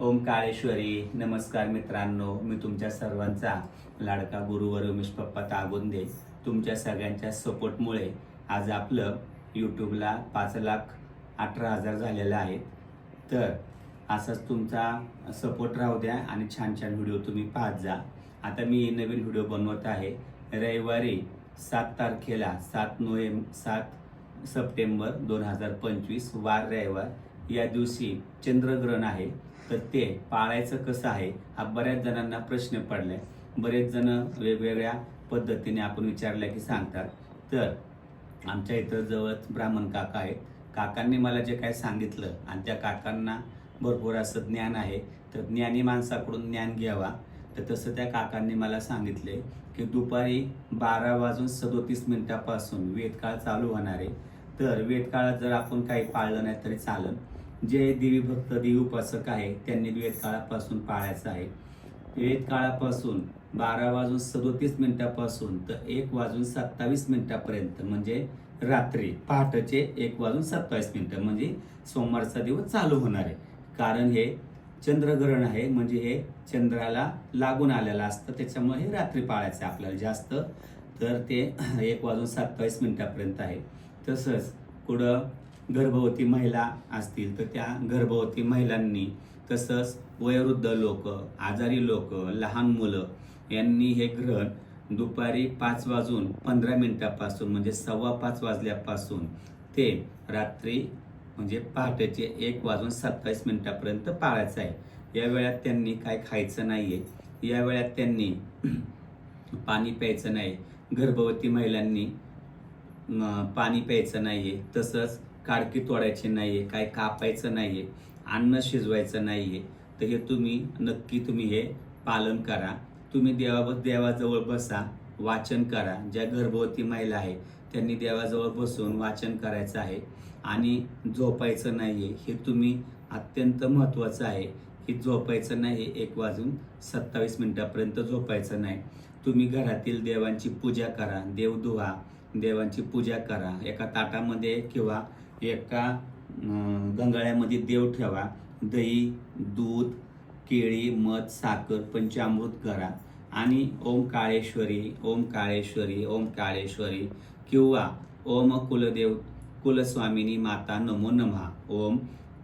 ओम काळेश्वरी नमस्कार मित्रांनो मी तुमच्या सर्वांचा लाडका गुरुवर उमेश पप्पा तागोंदे. तुमच्या सगळ्यांच्या सपोर्टमुळे आज आपलं यूट्यूबला पाच लाख अठरा हजार झालेलं आहे. तर असाच तुमचा सपोर्ट राहू द्या आणि छान छान व्हिडिओ तुम्ही पाहत जा. आता मी नवीन व्हिडिओ बनवत आहे. रविवारी सात तारखेला सात नोव्हेंब सात सप्टेंबर दोन हजार पंचवीस वार रविवार. या दिवशी चंद्रग्रहण आहे तर ते पाळायचं कसं आहे हा बऱ्याच जणांना प्रश्न पडलाय. बरेच जण वेगवेगळ्या पद्धतीने आपण विचारल्या की सांगतात. तर आमच्या इथं जवळच ब्राह्मण काका आहेत. काकांनी मला जे काय सांगितलं आणि त्या काकांना भरपूर असं ज्ञान आहे तर ज्ञानी माणसाकडून ज्ञान घ्यावा. तर तसं त्या काकांनी मला सांगितले की दुपारी बारा वाजून सदोतीस मिनिटापासून वेदकाळ चालू होणार आहे. तर वेदकाळात जर आपण काही पाळलं नाही तरी चालेल. जे देवी भक्त देवी उपासक आहे त्यांनी वेदकाळापासून पाळायचं आहे. वेदकाळापासून बारा वाजून सदोतीस मिनिटापासून तर एक वाजून सत्तावीस मिनिटापर्यंत म्हणजे रात्री पहाटेचे एक वाजून सत्तावीस मिनिटं म्हणजे सोमवारचा दिवस चालू होणार आहे. कारण हे चंद्रग्रहण आहे म्हणजे हे चंद्राला लागून आलेलं असतं त्याच्यामुळे हे रात्री पाळायचं आहे आपल्याला जास्त. तर ते एक वाजून सत्तावीस मिनिटापर्यंत आहे. तसंच कुठं गर्भवती महिला असतील तर त्या गर्भवती महिलांनी तसंच वयोवृद्ध लोक आजारी लोक लहान मुलं यांनी हे ग्रहण दुपारी पाच वाजून पंधरा मिनिटापासून म्हणजे सव्वा पाच वाजल्यापासून ते रात्री म्हणजे पहाटेचे एक वाजून सत्तावीस मिनिटापर्यंत पाळायचं आहे. या वेळात त्यांनी काय खायचं नाही आहे या वेळात त्यांनी पाणी प्यायचं नाही. गर्भवती महिलांनी पाणी प्यायचं नाही आहे तसंच काडकी तोडायची नाही आहे काय कापायचं नाही आहे अन्न शिजवायचं नाही आहे तर हे तुम्ही नक्की तुम्ही हे पालन करा. तुम्ही देवा देवाजवळ बसा वाचन करा. ज्या गर्भवती महिला आहे त्यांनी देवाजवळ बसून वाचन करायचं आहे. आणि झोपायचं नाही आहे हे तुम्ही अत्यंत महत्त्वाचं आहे. की झोपायचं नाही एक वाजून सत्तावीस मिनिटापर्यंत झोपायचं नाही. तुम्ही घरातील देवांची पूजा करा देव धुवा देवांची पूजा करा. एका ताटामध्ये किंवा एका गंगाळ्यामध्ये देव ठेवा. दही दूध केळी मध साखर पंचामृत करा. आणि ओम काळेश्वरी ओम काळेश्वरी ओम काळेश्वरी किंवा ओम कुलदेव कुलस्वामिनी माता नमो नमः ओम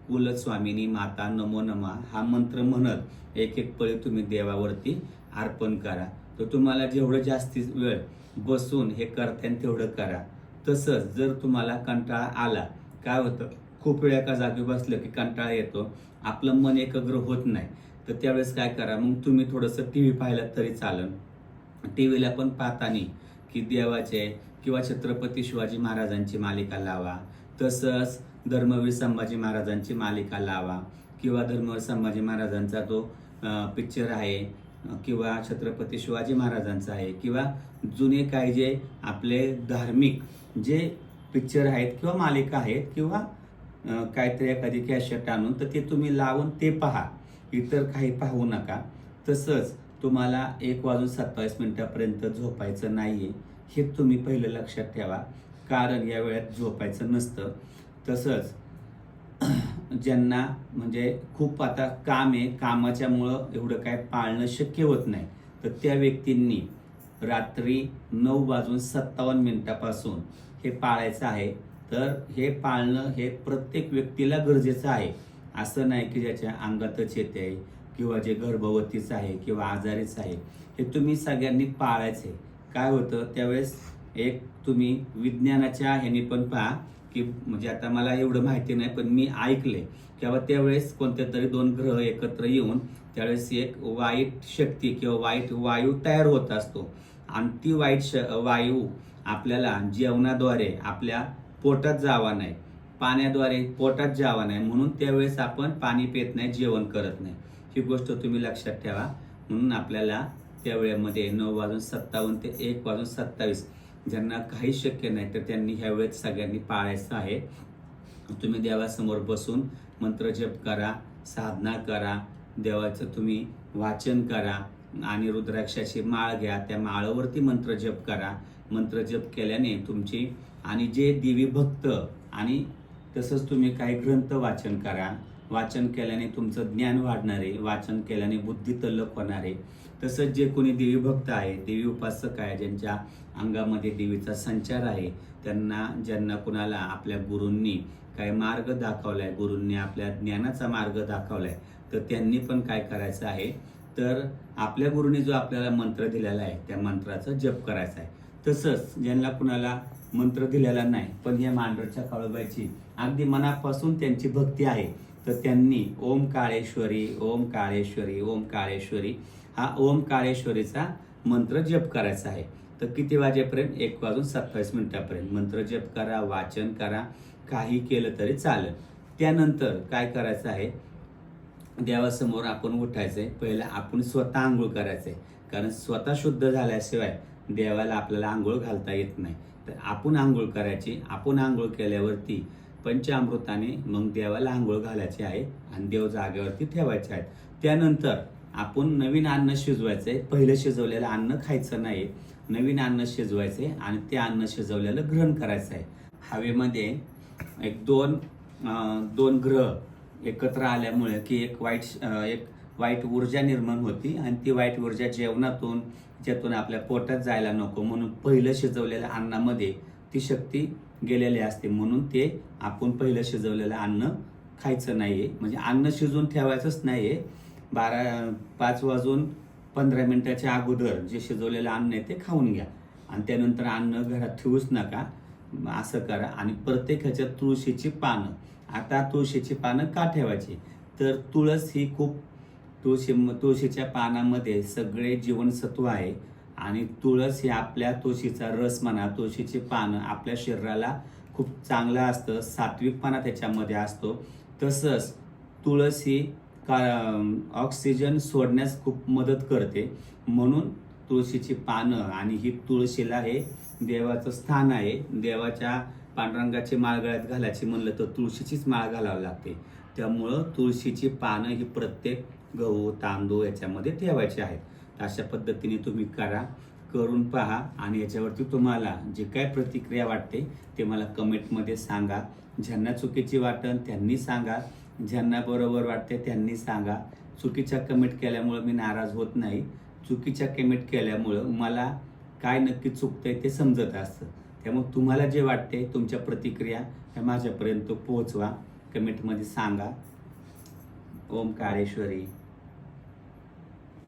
कुलस्वामिनी माता नमो नमः हा मंत्र म्हणत एक एक पळी तुम्ही देवावरती अर्पण करा. तर तुम्हाला जेवढं जास्ती वेळ बसून हे करता येईल तेवढं करा. तसंच जर तुम्हाला कंटाळा आला काय होतं? खूप वेळ एका जागी बसलं की कंटाळा येतो. आपलं मन एकाग्र होत नाही. तर त्यावेळेस काय करा? मग तुम्ही थोडंसं टी व्ही पाहिलं तरी चालेल. टी व्हीला पण पाहतानी की देवाचे किंवा छत्रपती शिवाजी महाराजांची मालिका लावा. तसंच धर्मवीर संभाजी महाराजांची मालिका लावा. किंवा धर्मवीर संभाजी महाराजांचा तो पिक्चर आहे किंवा छत्रपती शिवाजी महाराजांचा आहे किंवा जुने काही जे आपले धार्मिक जे पिक्चर आहेत किंवा मालिका आहेत किंवा काहीतरी एखादी कॅशेट आणून तर ते तुम्ही लावून ते पहा. इतर काही पाहू नका. तसंच तुम्हाला एक वाजून सत्तावीस मिनिटापर्यंत झोपायचं नाही आहे हे तुम्ही पहिलं लक्षात ठेवा. कारण या वेळात झोपायचं नसतं. तसंच ज्यांना म्हणजे खूप आता काम आहे कामाच्यामुळं एवढं काय पाळणं शक्य होत नाही तर त्या व्यक्तींनी रात्री नऊ वाजून सत्तावन्न मिनिटापासून हे पाळायचं आहे. तर हे पाळणं हे प्रत्येक व्यक्तीला गरजेचं आहे. असं नाही की ज्याच्या अंगातच येते आहे किंवा जे गर्भवतीच आहे किंवा आजारीच आहे. हे तुम्ही सगळ्यांनी पाळायचं आहे. काय होतं? त्यावेळेस एक तुम्ही विज्ञानाच्या ह्याने पण पहा की म्हणजे आता मला एवढं माहिती नाही पण मी ऐकले किंवा त्यावेळेस कोणत्या तरी दोन ग्रह एकत्र येऊन त्यावेळेस एक वाईट शक्ती किंवा वाईट वायू तयार होत असतो. अंतिवाईट वाईट श वायू आपल्याला जेवणाद्वारे आपल्या पोटात जावा नाही पाण्याद्वारे पोटात जावा नाही म्हणून त्यावेळेस आपण पाणी पित नाही जेवण करत नाही. ही गोष्ट तुम्ही लक्षात ठेवा. म्हणून आपल्याला त्या वेळेमध्ये नऊ वाजून सत्तावन्न ते एक वाजून सत्तावीस ज्यांना काही शक्य नाही तर त्यांनी ह्या वेळेत सगळ्यांनी पाळायचं आहे. तुम्ही देवासमोर बसून मंत्र जप करा साधना करा देवाचं तुम्ही वाचन करा. आणि रुद्राक्षाची माळ घ्या त्या माळावरती मंत्र जप करा. मंत्र जप केल्याने तुमची आणि जे देवी भक्त आणि तसंच तुम्ही काही ग्रंथ वाचन करा. वाचन केल्याने तुमचं ज्ञान वाढणारे वाचन केल्याने बुद्धी तल्लक होणारे. तसंच जे कोणी देवी भक्त आहे देवी उपासक आहे ज्यांच्या अंगामध्ये देवीचा संचार आहे त्यांना ज्यांना कुणाला आपल्या गुरूंनी काय मार्ग दाखवला आहे गुरूंनी आपल्या ज्ञानाचा मार्ग दाखवला आहे तर त्यांनी पण काय करायचं आहे? तर आपल्या गुरुने जो आपल्याला मंत्र दिलेला आहे त्या मंत्राचा जप करायचा आहे. तसंच ज्यांना कुणाला मंत्र दिलेला नाही पण या मांडरच्या काळूबाईची अगदी मनापासून त्यांची भक्ती आहे तर त्यांनी ओम काळेश्वरी ओम काळेश्वरी ओम काळेश्वरी हा ओम काळेश्वरीचा मंत्र जप करायचा आहे. तर किती वाजेपर्यंत? एक वाजून सत्तावीस मिनिटापर्यंत. मंत्र जप करा वाचन करा काही केलं तरी चालेल. त्यानंतर काय करायचं आहे? देवासमोर आपण उठायचंय. पहिलं आपण स्वतः आंघोळ करायचंय. कारण स्वतः शुद्ध झाल्याशिवाय देवाला आपल्याला आंघोळ घालता येत नाही. तर आपण आंघोळ करायची. आपण आंघोळ केल्यावरती पंचामृताने मग देवाला आंघोळ घालायची आहे आणि देव जागेवरती ठेवायचे आहेत. त्यानंतर आपण नवीन अन्न शिजवायचं आहे पहिलं शिजवलेलं अन्न खायचं नाही नवीन अन्न शिजवायचंय आणि ते अन्न शिजवलेलं ग्रहण करायचं आहे हवेमध्ये एक दोन दोन ग्रह एकत्र आल्यामुळे की एक वाईट एक वाईट ऊर्जा निर्माण होती आणि ती वाईट ऊर्जा जेवणातून ज्यातून आपल्या पोटात जायला नको म्हणून पहिलं शिजवलेल्या अन्नामध्ये ती शक्ती गेलेली असते. म्हणून ते आपण पहिलं शिजवलेलं अन्न खायचं नाही आहे म्हणजे अन्न शिजवून ठेवायचंच नाही आहे बारा पाच वाजून पंधरा मिनटाच्या अगोदर जे शिजवलेलं अन्न आहे ते खाऊन घ्या. आणि त्यानंतर अन्न घरात ठेवूच नका. असं करा. आणि प्रत्येक ह्याच्यात तुळशीची पानं. आता तुळशीची पानं का ठेवायची? तर तुळस ही खूप तुळशी तुळशीच्या पानामध्ये सगळे जीवनसत्व आहे. आणि तुळस ही आपल्या तुळशीचा रस म्हणा तुळशीची पानं आपल्या शरीराला खूप चांगलं असतं सात्विकपणा त्याच्यामध्ये असतो. तसंच तुळस ही का ऑक्सिजन सोडण्यास खूप मदत करते. म्हणून तुळशीची पानं आणि ही तुळशीला हे देवाचं स्थान आहे. देवाच्या पांडुरंगाची माळ गळ्यात घालायची म्हणलं तर तुळशीचीच माळ घालावी लागते. त्यामुळं तुळशीची पानं ही प्रत्येक गहू तांदूळ याच्यामध्ये ठेवायची आहेत. तर अशा पद्धतीने तुम्ही करा करून पहा आणि याच्यावरती तुम्हाला जे काय प्रतिक्रिया वाटते ते मला कमेंटमध्ये सांगा. ज्यांना चुकीची वाटन त्यांनी सांगा. ज्यांना बरोबर वाटते त्यांनी सांगा. चुकीच्या कमेंट केल्यामुळं मी नाराज होत नाही. चुकीच्या कमेंट केल्यामुळं मला काय नक्की चुकतंय ते समजत असतं. त्यामुळे तुम्हाला जे वाटते तुमच्या प्रतिक्रिया ह्या माझ्यापर्यंत पोहोचवा. कमेंटमध्ये सांगा. ओम काळेश्वरी.